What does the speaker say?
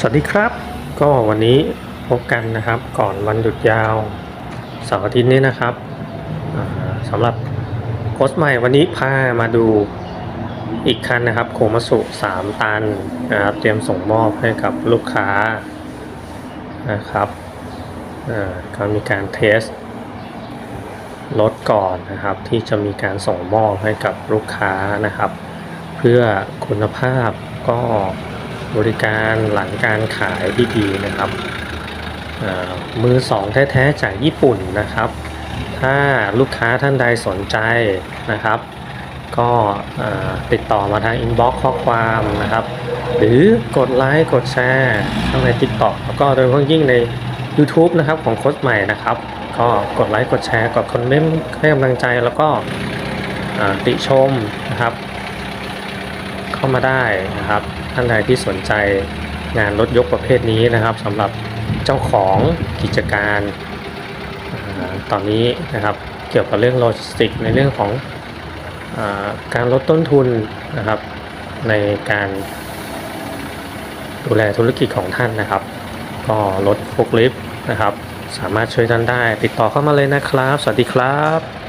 สวัสดีครับ ก็วันนี้พบกันนะครับก่อนวันหยุดยาวเสาร์อาทิตย์นี้นะครับสำหรับโค้ชใหม่วันนี้พามาดูอีกคันนะครับ โคมาสุ3 ตันนะครับเตรียมส่งมอบให้กับลูกค้านะครับก็มีการเทสรถก่อนนะครับ ที่จะมีการส่งมอบให้กับลูกค้านะครับ เพื่อคุณภาพก็ บริการหลังการขายที่ดีนะครับมือสองแท้ๆจากญี่ปุ่นนะครับ ถ้าลูกค้าท่านใดสนใจนะครับ ก็ติดต่อมาทางอินบ็อกซ์ข้อความนะครับ หรือกดไลค์กดแชร์ทั้งใน TikTok แล้วก็โดยเฉพาะยิ่งใน YouTube นะครับของโค้ชใหม่นะครับ ก็กดไลค์กดแชร์กดคอมเมนต์ให้กำลังใจแล้วก็ติชมนะครับ เข้ามาได้นะครับ ท่านใดที่สนใจงานรถยกประเภทนี้นะครับสำหรับเจ้าของกิจการอตอนนี้นะครับเกี่ยวกับเรื่องโลจิสติกในเรื่องของอการลดต้นทุนนะครับ ในการดูแลธุรกิจของท่านนะครับ ก็ลดฟุกลิฟต์นะครับ สามารถช่วยท่านได้ ติดต่อเข้ามาเลยนะครับ สวัสดีครับ